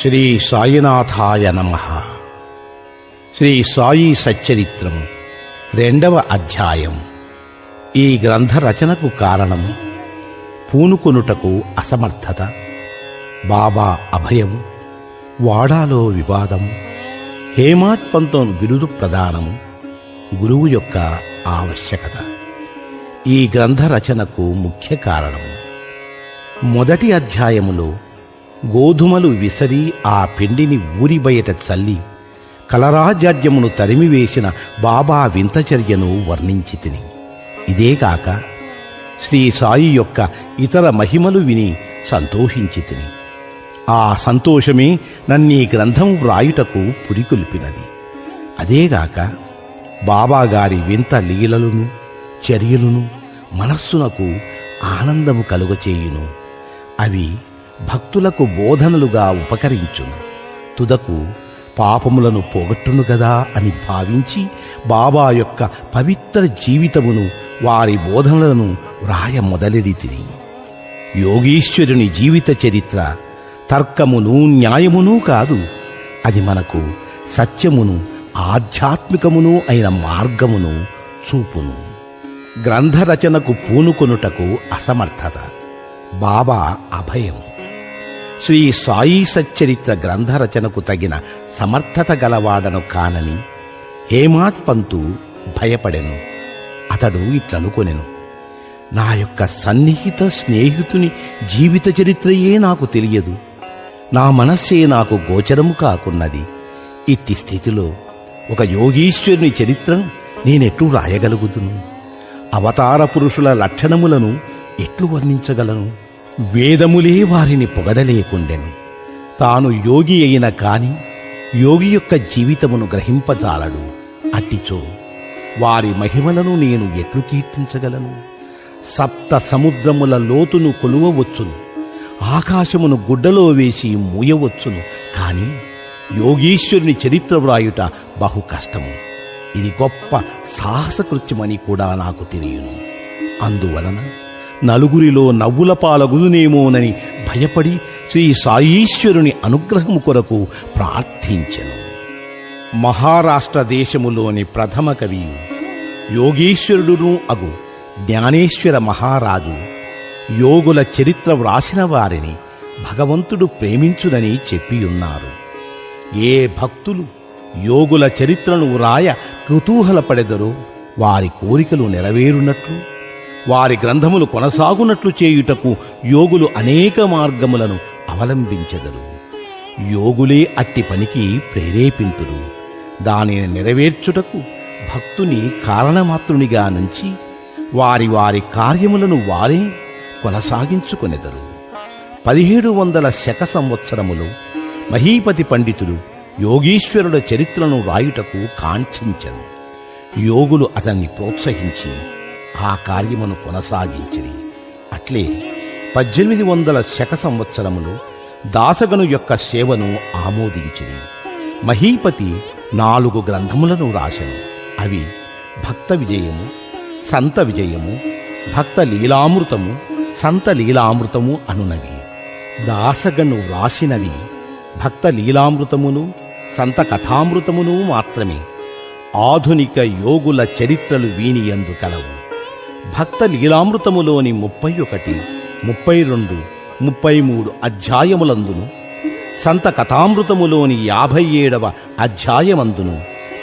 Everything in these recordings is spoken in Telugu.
శ్రీ సాయినాథాయ నమ. శ్రీ సాయి సచ్చరిత్రం రెండవ అధ్యాయం. ఈ గ్రంథ రచనకు కారణం పూనుకొనుటకు అసమర్థత బాబా అభయం వాడాలో వివాదం హేమాట్ పంతం బిరుదు ప్రదానం గురువు యొక్క ఆవశ్యకత. ఈ గ్రంథ రచనకు ముఖ్య కారణం. మొదటి అధ్యాయములో గోధుమలు విసరి ఆ పిండిని ఊరి బయట చల్లి కలరాజాడ్యమును తరిమివేసిన బాబా వింతచర్యను వర్ణించి తిని ఇదేగాక శ్రీ సాయి యొక్క ఇతర మహిమలు విని సంతోషించి తిని ఆ సంతోషమే నన్నీ గ్రంథం వ్రాయుటకు పురికొల్పినది. అదేగాక బాబాగారి వింత లీలలను చర్యలను మనస్సునకు ఆనందము కలుగచేయును. అవి భక్తులకు బోధనలుగా ఉపకరించును. తుదకు పాపములను పోగొట్టును గదా అని భావించి బాబా యొక్క పవిత్ర జీవితమును వారి బోధనలను వ్రాయ మొదలెడి తిని. యోగీశ్వరుని జీవిత చరిత్ర తర్కమును న్యాయమును కాదు. అది మనకు సత్యమును ఆధ్యాత్మికమును అయిన మార్గమును చూపును. గ్రంథ రచనకు పూనుకొనుటకు అసమర్థత. బాబా అభయం శ్రీ సాయి సచ్చరిత్ర గ్రంథ రచనకు తగిన సమర్థత గలవాడను కానని హేమాట్ పంతు భయపడెను. అతడు ఇట్లనుకొనెను. నా యొక్క సన్నిహిత స్నేహితుని జీవిత చరిత్రయే నాకు తెలియదు. నా మనస్సే నాకు గోచరము కాకున్నది. ఇట్టి స్థితిలో ఒక యోగీశ్వరుని చరిత్రను నేనెట్లు రాయగలుగుతును. అవతార పురుషుల లక్షణములను ఎట్లు వర్ణించగలను? వేదములే వారిని పొగడలేకుండెను. తాను యోగి అయిన కాని యోగి యొక్క జీవితమును గ్రహింపజాలడు. అట్టిచో వారి మహిమలను నేను ఎట్లు కీర్తించగలను? సప్త సముద్రముల లోతును కొలువవచ్చును. ఆకాశమును గుడ్డలో వేసి మూయవచ్చును. కాని యోగీశ్వరుని చరిత్ర వ్రాయుట బహు కష్టము. ఇది గొప్ప సాహసకృత్యమని కూడా నాకు తెలియను. అందువలన నలుగురిలో నవ్వుల పాలగుదునేమోనని భయపడి శ్రీ సాయీశ్వరుని అనుగ్రహము కొరకు ప్రార్థించను. మహారాష్ట్ర దేశములోని ప్రథమ కవి యోగేశ్వరుడును అగు జ్ఞానేశ్వర మహారాజు. యోగుల చరిత్ర వ్రాసిన వారిని భగవంతుడు ప్రేమించునని చెప్పియున్నారు. ఏ భక్తులు యోగుల చరిత్రను వ్రాయ కుతూహలపడెదరో వారి కోరికలు నెరవేరునట్లు వారి గ్రంథములు కొనసాగునట్లు చేయుటకు యోగులు అనేక మార్గములను అవలంబించెదరు. యోగులే అట్టి పనికి ప్రేరేపింతురు. దానిని నెరవేర్చుటకు భక్తుని కారణమాత్రునిగా నుంచి వారి వారి కార్యములను వారే కొనసాగించుకొనెదరు. పదిహేడు వందల శక సంవత్సరములో మహీపతి పండితుడు యోగీశ్వరుల చరిత్రను రాయుటకు కాంక్షించను. యోగులు అతన్ని ప్రోత్సహించి ఆ కార్యమును కొనసాగించిరి. అట్లే పద్దెనిమిది వందల శక సంవత్సరములో దాసగను యొక్క సేవను ఆమోదించిరి. మహీపతి నాలుగు గ్రంథములను రాశను. అవి భక్త విజయము సంత విజయము భక్త లీలామృతము సంత లీలామృతము అనునవి. దాసగను వ్రాసినవి భక్త లీలామృతమును సంత కథామృతమును మాత్రమే. ఆధునిక యోగుల చరిత్రలు వీనియందు కలవు. భక్త లీలామృతములోని ముప్పై ఒకటి ముప్పై రెండు ముప్పై మూడు అధ్యాయములందును సంత కథామృతములోని యాభై ఏడవ అధ్యాయమందును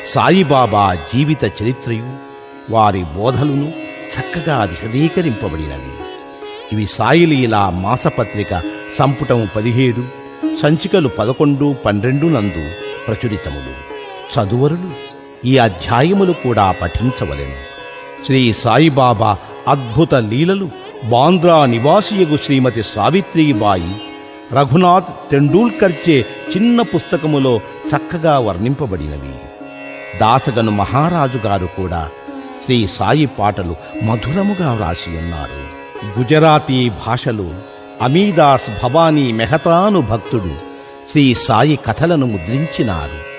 సాయిబాబా జీవిత చరిత్రయు వారి బోధలను చక్కగా విశదీకరింపబడినవి. ఇవి సాయిలీలా మాసపత్రిక సంపుటము పదిహేడు సంచికలు పదకొండు పన్నెండు నందు ప్రచురితములు. చదువరులు ఈ అధ్యాయములు కూడా పఠించవలెను. శ్రీ సాయిబాబా అద్భుత లీలలు బాంద్రా నివాసియగు శ్రీమతి సావిత్రీబాయి. రఘునాథ్ తెండూల్కర్చే చిన్న పుస్తకములో చక్కగా వర్ణింపబడినవి. దాసగను మహారాజు గారు కూడా శ్రీ సాయి పాటలు మధురముగా వ్రాసి ఉన్నారు. గుజరాతీ భాషలో అమీదాస్ భవానీ మెహతాను భక్తుడు శ్రీ సాయి కథలను ముద్రించినారు.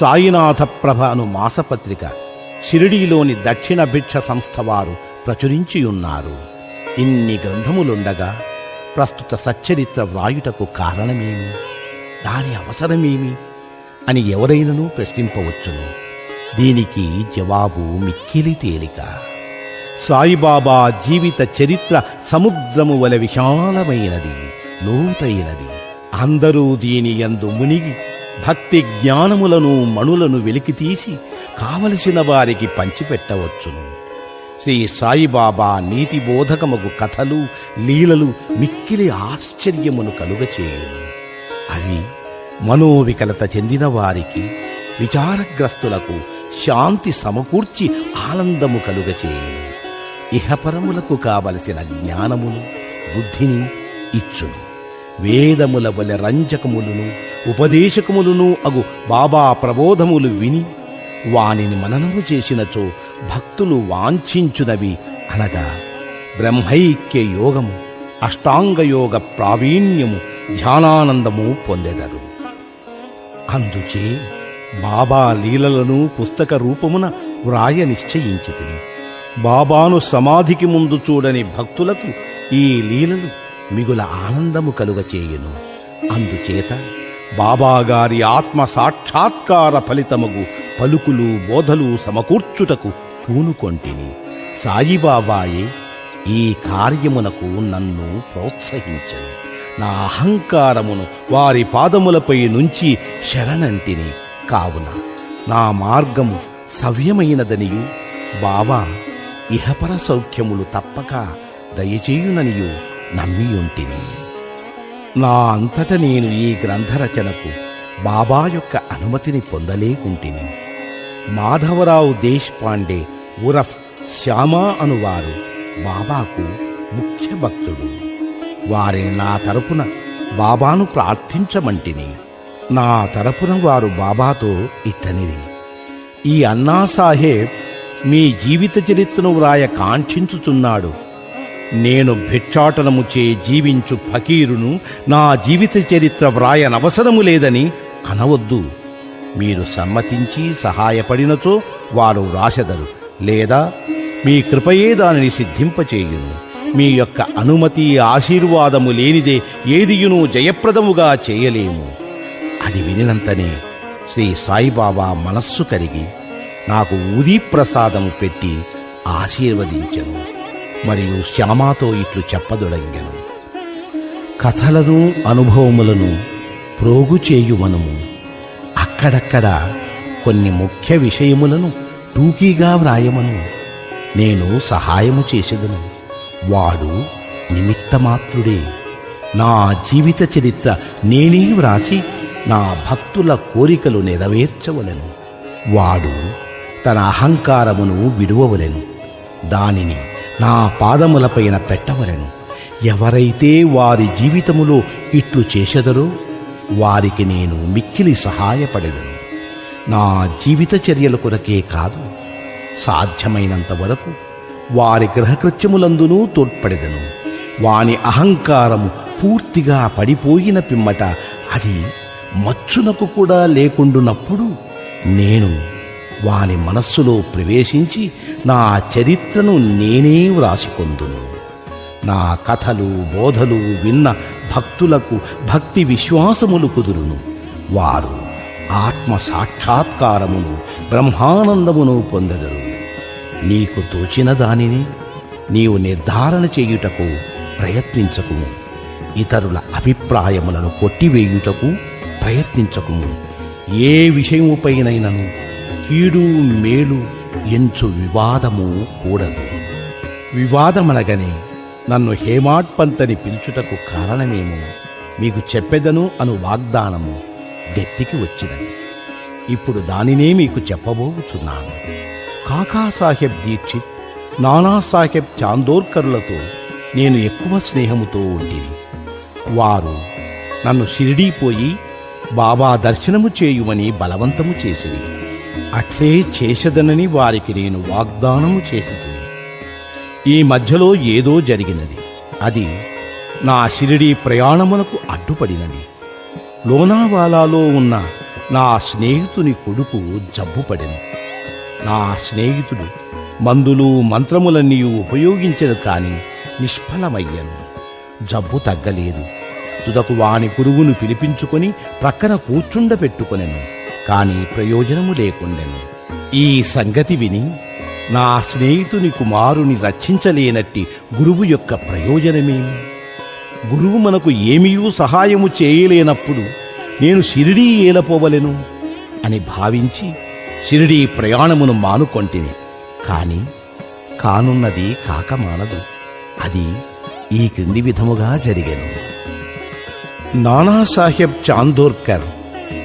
సాయినాథ ప్రభ అను మాసపత్రిక షిరిడీలోని దక్షిణ భిక్ష సంస్థ వారు ప్రచురించియున్నారు. ఇన్ని గ్రంథములుండగా ప్రస్తుత సచ్చరిత్ర వ్రాయుటకు కారణమేమి? దాని అవసరమేమి? అని ఎవరైనను ప్రశ్నింపవచ్చును. దీనికి జవాబు మిక్కిలి తేలిక. సాయిబాబా జీవిత చరిత్ర సముద్రము వలె విశాలమైనది లోతైనది. అందరూ దీని యందు మునిగి భక్తి జ్ఞానములను మణులను వెలికితీసి కావలసిన వారికి పంచిపెట్టవచ్చును. శ్రీ సాయిబాబా నీతి బోధకమగు కథలు లీలలు మిక్కిలి ఆశ్చర్యమును కలుగచేయును. అవి మనోవికలత చెందిన వారికి విచారగ్రస్తులకు శాంతి సమకూర్చి ఆనందము కలుగచేయును. ఇహపరములకు కావలసిన జ్ఞానమును బుద్ధిని ఇచ్చును. వేదముల వలె రంజకములను ఉపదేశకములను అగు బాబా ప్రబోధములు విని వానిని మననము చేసినచో భక్తులు వాంఛించునవి అనగా బ్రహ్మైక్య యోగము అష్టాంగయోగ ప్రావీణ్యము ధ్యానానందము పొందెదరు. అందుచే బాబా లీలలను పుస్తక రూపమున వ్రాయ నిశ్చయించితిని. బాబాను సమాధికి ముందు చూడని భక్తులకు ఈ లీలలు మిగుల ఆనందము కలుగచేయును. అందుచేత బాబాగారి ఆత్మ సాక్షాత్కార ఫలితముగు పలుకులు బోధలు సమకూర్చుటకు పూనుకొంటిని. సాయిబాబాయే ఈ కార్యమునకు నన్ను ప్రోత్సహించను. నా అహంకారమును వారి పాదములపై నుంచి శరణంటిని. కావున నా మార్గము సవ్యమైనదనియు. బాబా ఇహపర సౌఖ్యములు తప్పక దయచేయుననియు నమ్మియుంటిని. నా అంతట నేను ఈ గ్రంథరచనకు బాబా యొక్క అనుమతిని పొందలేకుంటిని. మాధవరావు దేశ్పాండే ఉరఫ్ శ్యామా అనువారు బాబాకు ముఖ్య భక్తుడు. వారిని నా తరపున బాబాను ప్రార్థించమంటిని. నా తరపున వారు బాబాతో ఇతనిది ఈ అన్నా సాహెబ్ మీ జీవిత చరిత్రను వ్రాయ కాంక్షించుచున్నాడు. నేను భిక్షాటనము చే జీవించు ఫకీరును నా జీవిత చరిత్ర వ్రాయనవసరము లేదని అనవద్దు. మీరు సమ్మతించి సహాయపడినచో వారు వ్రాసెదరు లేదా మీ కృపయే దానిని సిద్ధింపచేయును. మీ యొక్క అనుమతి ఆశీర్వాదము లేనిదే ఏదియును జయప్రదముగా చేయలేము. అది వినినంతనే శ్రీ సాయిబాబా మనస్సు కరిగి నాకు ఊదీ ప్రసాదము పెట్టి ఆశీర్వదించను. మరియు శ్యామాతో ఇట్లు చెప్పదొడంగెను. కథలను అనుభవములను ప్రోగు చేయుమనము. అక్కడక్కడ కొన్ని ముఖ్య విషయములను టూకీగా వ్రాయమను. నేను సహాయము చేసేదను. వాడు నిమిత్తమాత్రుడే. నా జీవిత చరిత్ర నేనే వ్రాసి నా భక్తుల కోరికలు నెరవేర్చవలను. వాడు తన అహంకారమును విడువవలెను. దానిని నా పాదములపైన పెట్టవలెను. ఎవరైతే వారి జీవితములో ఇట్లు చేసెదరో వారికి నేను మిక్కిలి సహాయపడెదను. నా జీవిత చర్యల కొరకే కాదు సాధ్యమైనంత వరకు వారి గ్రహకృత్యములందునూ తోడ్పడెదను. వాని అహంకారము పూర్తిగా పడిపోయిన పిమ్మట అది మచ్చునకు కూడా లేకుండునప్పుడు నేను వాని మనస్సులో ప్రవేశించి నా చరిత్రను నేనే వ్రాసికొందును. నా కథలు బోధలు విన్న భక్తులకు భక్తి విశ్వాసములు కుదురును. వారు ఆత్మ సాక్షాత్కారమును బ్రహ్మానందమును పొందెదరు. నీకు తోచిన దానిని నీవు నిర్ధారణ చేయుటకు ప్రయత్నించకుము. ఇతరుల అభిప్రాయములను కొట్టివేయుటకు ప్రయత్నించకుము. ఏ విషయముపైనైనను కీడు మేలు ఎంచు వివాదము కూడదు. వివాదమనగనే నన్ను హేమాడ్పంతని పిలుచుటకు కారణమేమో? మీకు చెప్పెదను అను వాగ్దానము గట్టికి వచ్చినది. ఇప్పుడు దానినే మీకు చెప్పబోచున్నాను. కాకాసాహెబ్ దీక్షిత్ నానాసాహెబ్ చాందోర్కర్లతో నేను ఎక్కువ స్నేహముతో ఉండేది వారు నన్ను షిరిడీ పోయి బాబా దర్శనము చేయుమని బలవంతము చేసిరి. అట్లే చేసదనని వారికి నేను వాగ్దానము చేసింది ఈ మధ్యలో ఏదో జరిగినది. అది నా షిరిడీ ప్రయాణమునకు అడ్డుపడినది. లోనావాలాలో ఉన్న నా స్నేహితుని కొడుకు జబ్బుపడింది. నా స్నేహితుడు మందులు మంత్రములన్నీ ఉపయోగించను కాని నిష్ఫలమయ్యను. జబ్బు తగ్గలేదు. తుదకు వాని గురువును పిలిపించుకొని ప్రక్కన కూర్చుండబెట్టుకొనెను కాని ప్రయోజనము లేకుండెను. ఈ సంగతి విని నా స్నేహితుని కుమారుని రక్షించలేనట్టి గురువు యొక్క ప్రయోజనమేమి? గురువు మనకు ఏమీయూ సహాయము చేయలేనప్పుడు నేను షిరిడీ ఏలపోవలెను అని భావించి షిరిడీ ప్రయాణమును మానుకొంటిని. కాని కానున్నది కాకమానదు అది ఈ క్రింది విధముగా జరిగను. నానాసాహెబ్ చాందోర్కర్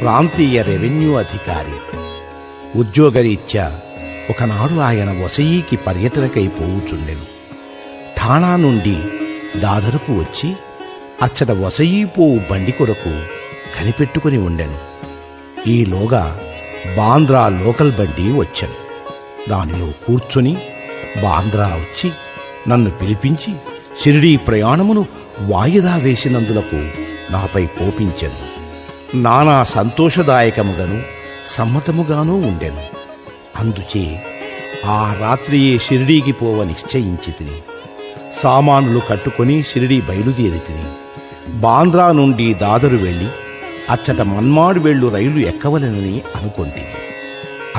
ప్రాంతీయ రెవెన్యూ అధికారి ఉద్యోగరీత్యా ఒకనాడు ఆయన వసయికి పర్యటనకై పోవుచుండెను. ఠాణా నుండి దాదరుకు వచ్చి అచ్చట వసయి పోవు బండి కొరకు కనిపెట్టుకుని ఉండెను. ఈలోగా బాంద్రా లోకల్ బండి వచ్చాను. దానిలో కూర్చొని బాంద్రా వచ్చి నన్ను పిలిపించి షిరిడీ ప్రయాణమును వాయిదా వేసినందులకు నాపై కోపించెను. నానా సంతోషదాయకముగాను సమ్మతముగానూ ఉండెను. అందుచే ఆ రాత్రియే షిరిడీకి పోవ నిశ్చయించి తిని సామానులు కట్టుకొని షిరిడీ బయలుదేరి తిని బాంద్రా నుండి దాదరు వెళ్ళి అచ్చట మన్మాడు వెళ్ళు రైలు ఎక్కవలెనని అనుకొంటిని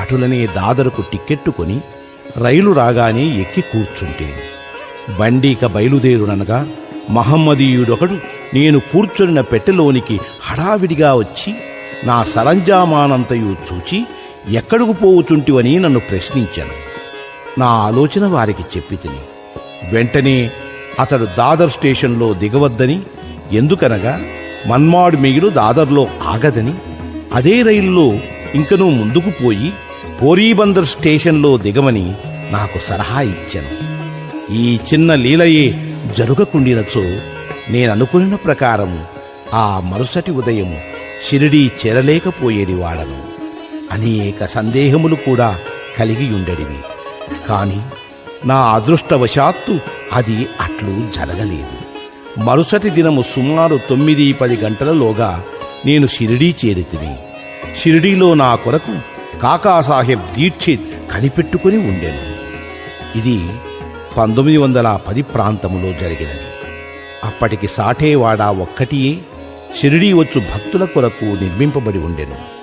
అటులనే దాదరుకు టిక్కెట్టుకొని రైలు రాగానే ఎక్కి కూర్చుంటే బండిక బయలుదేరుననగా మహమ్మదీయుడొకడు నేను కూర్చొనిన పెట్టెలోనికి హడావిడిగా వచ్చి నా సరంజామానంతయు చూచి ఎక్కడకు పోవుచుంటివని నన్ను ప్రశ్నించాను. నా ఆలోచన వారికి చెప్పి తిని వెంటనే అతడు దాదర్ స్టేషన్లో దిగవద్దని ఎందుకనగా మన్మాడు మిగిలు దాదర్లో ఆగదని అదే రైల్లో ఇంకనూ ముందుకు పోయి పోరీబందర్ స్టేషన్లో దిగమని నాకు సలహా ఇచ్చాను. ఈ చిన్న లీలయే జరగకుండినచో నేననుకున్న ప్రకారం ఆ మరుసటి ఉదయం షిరిడీ చేరలేకపోయేది వాడను. అనేక సందేహములు కూడా కలిగి ఉండడివి కానీ నా అదృష్టవశాత్తు అది అట్లు జరగలేదు. మరుసటి దినము సుమారు తొమ్మిది పది గంటలలోగా నేను షిరిడీ చేరితిని. షిరిడీలో నా కొరకు కాకాసాహెబ్ దీక్షిత్ కనిపెట్టుకుని ఉండేను. ఇది పంతొమ్మిది వందల పది ప్రాంతములో జరిగినది. అప్పటికి సాఠేవాడ ఒక్కటియే షిరిడీ వచ్చు భక్తుల కొరకు నిర్మింపబడి ఉండెను.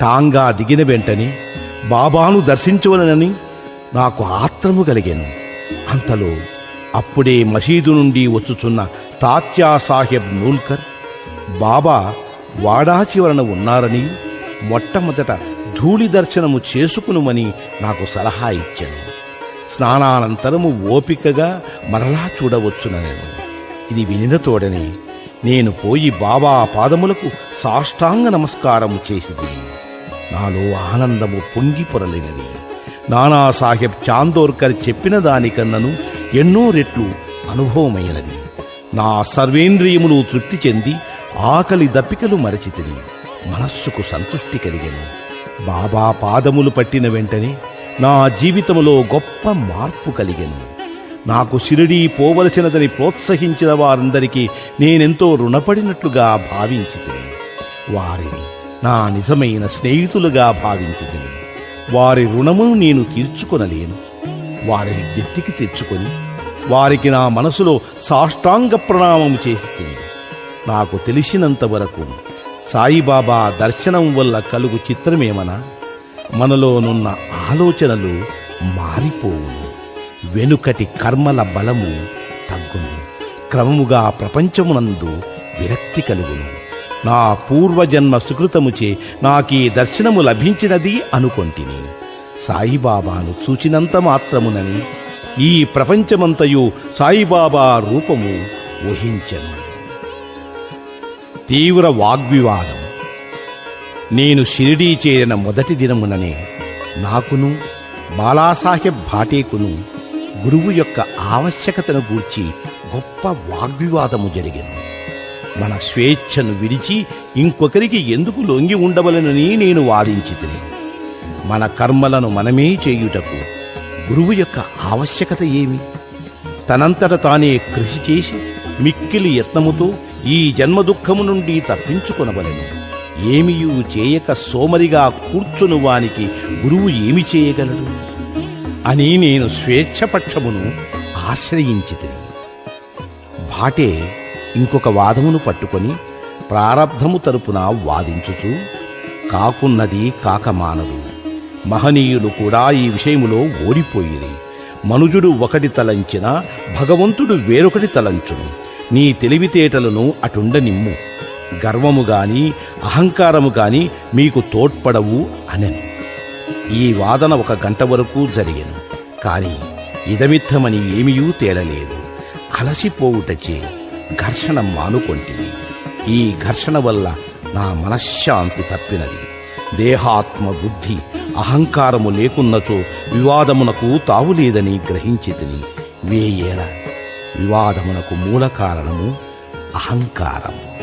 టాంగా దిగిన వెంటనే బాబాను దర్శించవలనని నాకు ఆత్రము కలిగాను. అంతలో అప్పుడే మసీదు నుండి వచ్చుచున్న తాత్యా సాహెబ్ నూల్కర్ బాబా వాడా చివరన ఉన్నారని మొట్టమొదట ధూళి దర్శనము చేసుకునుమని నాకు సలహా ఇచ్చాను. స్నానానంతరము ఓపికగా మరలా చూడవచ్చునని ఇది వినిన తోడని నేను పోయి బాబా పాదములకు సాష్టాంగ నమస్కారము చేసింది నాలో ఆనందము పొంగి పొరలినది. నానాసాహెబ్ చాందోర్కర్ చెప్పిన దానికన్నను ఎన్నో రెట్లు అనుభవమైనది. నా సర్వేంద్రియములు తృప్తి చెంది ఆకలి దప్పికలు మరచితిని. మనస్సుకు సంతృష్టి కలిగెను. బాబా పాదములు పట్టిన వెంటనే నా జీవితములో గొప్ప మార్పు కలిగెను. నాకు షిరిడీ పోవలసినదని ప్రోత్సహించిన వారందరికీ నేనెంతో రుణపడినట్లుగా భావించితిని. వారిని నా నిజమైన స్నేహితులుగా భావించదని వారి రుణమును నేను తీర్చుకొనలేను. వారిని గెత్తికి తెచ్చుకొని వారికి నా మనసులో సాష్టాంగ ప్రణామం చేసి నాకు తెలిసినంత వరకు సాయిబాబా దర్శనం వల్ల కలుగు చిత్రమేమనా? మనలోనున్న ఆలోచనలు మారిపోవును వెనుకటి కర్మల బలము తగ్గును. క్రమముగా ప్రపంచమునందు విరక్తి కలుగును. నా పూర్వజన్మ సుకృతముచే నాకీ దర్శనము లభించినది అనుకొంటిని. సాయిబాబాను చూచినంత మాత్రమునని ఈ ప్రపంచమంతయు సాయిబాబా రూపము ఊహించను. తీవ్ర వాగ్వివాదం. నేను షిరిడీ చేరిన మొదటి దినముననే నాకును బాలాసాహెబ్ భాటేకును గురువు యొక్క ఆవశ్యకతను గూర్చి గొప్ప వాగ్వివాదము జరిగింది మన స్వేచ్ఛను విడిచి ఇంకొకరికి ఎందుకు లొంగి ఉండవలనని నేను వాదించి మన కర్మలను మనమే చేయుటకు గురువు యొక్క ఆవశ్యకత ఏమి? తనంతట తానే కృషి చేసి మిక్కిలి యత్నముతో ఈ జన్మ దుఃఖము నుండి తప్పించుకొనవలెను. ఏమియూ చేయక సోమరిగా కూర్చును వానికి గురువు ఏమి చేయగలడు? అని నేను స్వేచ్ఛపక్షమును ఆశ్రయించి భాటే ఇంకొక వాదమును పట్టుకొని ప్రారబ్ధము తరపున వాదించుచు కాకున్నది కాకమానదు మహనీయులు కూడా ఈ విషయములో ఓడిపోయిరి. మనుజుడు ఒకటి తలంచిన భగవంతుడు వేరొకటి తలంచును. నీ తెలివితేటలను అటుండనిమ్ము. గర్వము గాని అహంకారము గాని మీకు తోడ్పడవు అనెను. ఈ వాదన ఒక గంట వరకు జరిగను. కానీ ఇదమిత్తమని ఏమీయూ తేలలేదు. అలసిపోవుటచే ఘర్షణ మానుకొంటివి. ఈ ఘర్షణ వల్ల నా మనశ్శాంతి తప్పినది. దేహాత్మ బుద్ధి అహంకారము లేకున్నచో వివాదమునకు తావులేదని గ్రహించితిని. వేయేల వివాదమునకు మూల కారణము అహంకారము.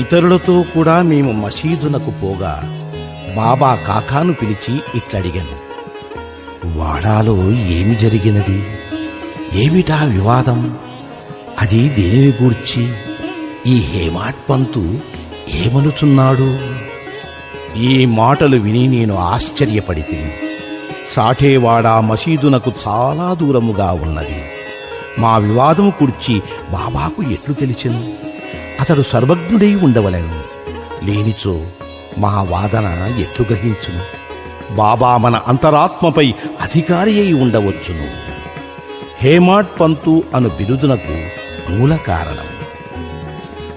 ఇతరులతో కూడా మేము మసీదునకు పోగా బాబా కాకాను పిలిచి ఇట్లడిగాను. వాడాలో ఏమి జరిగినది? ఏమిటా వివాదం? అది దేని గూర్చి ఈ హేమాట్ పంతు ఏమనుచున్నాడు? ఈ మాటలు విని నేను ఆశ్చర్యపడితే సాఠేవాడ మసీదునకు చాలా దూరముగా ఉన్నది. మా వివాదము కూర్చి బాబాకు ఎట్లు తెలిచెను? అతడు సర్వజ్ఞుడై ఉండవలను. లేనిచో మా వాదన ఎట్లు గ్రహించును? బాబా మన అంతరాత్మపై అధికారి అయి ఉండవచ్చును. హేమాట్ పంతు అను బిరుదునకు మూల కారణం.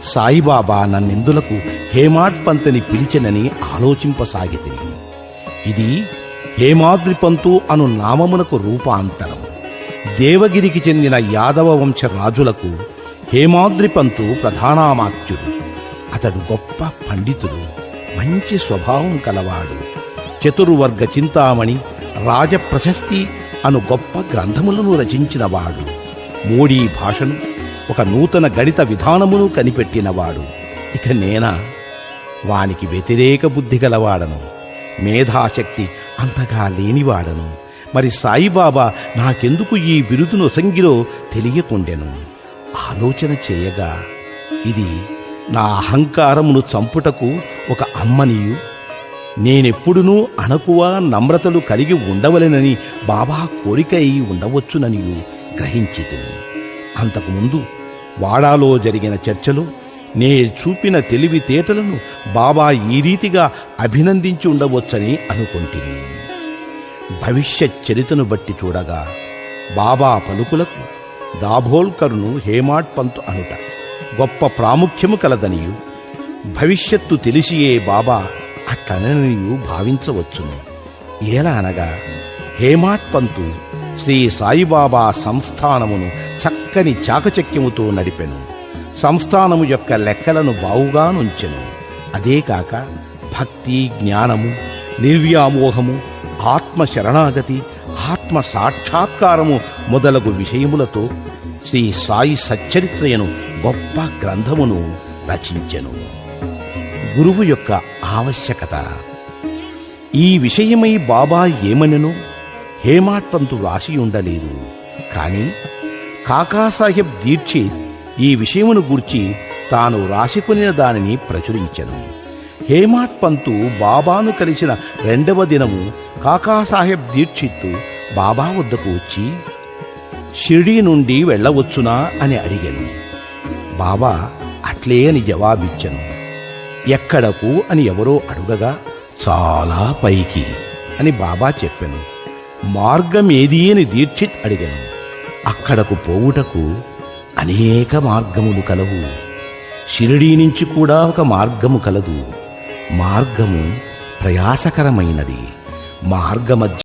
సాయిబాబా నన్నెందులకు హేమాడ్ పంతుని పిలిచెనని ఆలోచింపసాగితిని. ఇది హేమాద్రి పంతు అను నామమునకు రూపాంతరం. దేవగిరికి చెందిన యాదవ వంశ రాజులకు హేమాద్రి పంతు ప్రధానామాత్యుడు అతడు గొప్ప పండితుడు మంచి స్వభావం కలవాడు. చతుర్వర్గ చింతామణి రాజప్రశస్తి అను గొప్ప గ్రంథములను రచించినవాడు. మోడీ భాషను ఒక నూతన గణిత విధానమును కనిపెట్టినవాడు. ఇక నేనా? వానికి వ్యతిరేక బుద్ధి గలవాడను. మేధాశక్తి అంతగా లేనివాడను. మరి సాయిబాబా నాకెందుకు ఈ బిరుదును సంగిలో తెలియకుండెను? ఆలోచన చేయగా ఇది నా అహంకారమును చంపుటకు ఒక అమ్మనియు. నేనెప్పుడునూ అణకువ నమ్రతలు కలిగి ఉండవలెనని బాబా కోరిక అయి ఉండవచ్చుననియు గ్రహించి అంతకుముందు వాడాలో జరిగిన చర్చలో నే చూపిన తెలివితేటలను బాబా ఈ రీతిగా అభినందించి ఉండవచ్చని అనుకుంటుంది భవిష్యత్ చరితను బట్టి చూడగా బాబా పలుకులకు దాభోల్కరును హేమాడ్ పంత్ అనుట గొప్ప ప్రాముఖ్యము కలదనియు. భవిష్యత్తు తెలిసియే బాబా అట్లననియు భావించవచ్చును. ఎలా అనగా హేమాట్ పంతు శ్రీ సాయిబాబా సంస్థానమును చక్కని చాకచక్యముతో నడిపెను. సంస్థానము యొక్క లెక్కలను బావుగా నుంచెను. అదే కాక భక్తి జ్ఞానము నిర్వ్యామోహము ఆత్మ శరణాగతి ఆత్మ సాక్షాత్కారము మొదలగు విషయములతో శ్రీ సాయి సచ్చరిత్రయను గొప్ప గ్రంథమును రచించెను. గురువు యొక్క ఆవశ్యకత. ఈ విషయమై బాబా ఏమనెను? హేమాట్ పంతు రాసి ఉండలేదు కానీ కాకాసాహెబ్ దీక్షిత్ ఈ విషయమును గూర్చి తాను రాసికొనిన దానిని ప్రచురించను. హేమాట్ పంతు బాబాను కలిసిన రెండవ దినము కాకాసాహెబ్ దీక్షిత్తు బాబా వద్దకు వచ్చి షిరిడీ నుండి వెళ్ళవచ్చునా? అని అడిగాను. బాబా అట్లే అని జవాబిచ్చను. ఎక్కడకు? అని ఎవరో అడుగగా చాలా పైకి అని బాబా చెప్పాను. మార్గం ఏది అని దీక్షిత్ అడిగాను. అక్కడకు పోవుటకు అనేక మార్గములు కలవు. షిరిడీ నుంచి కూడా ఒక మార్గము కలదు. మార్గము ప్రయాసకరమైనది. మార్గమధ్య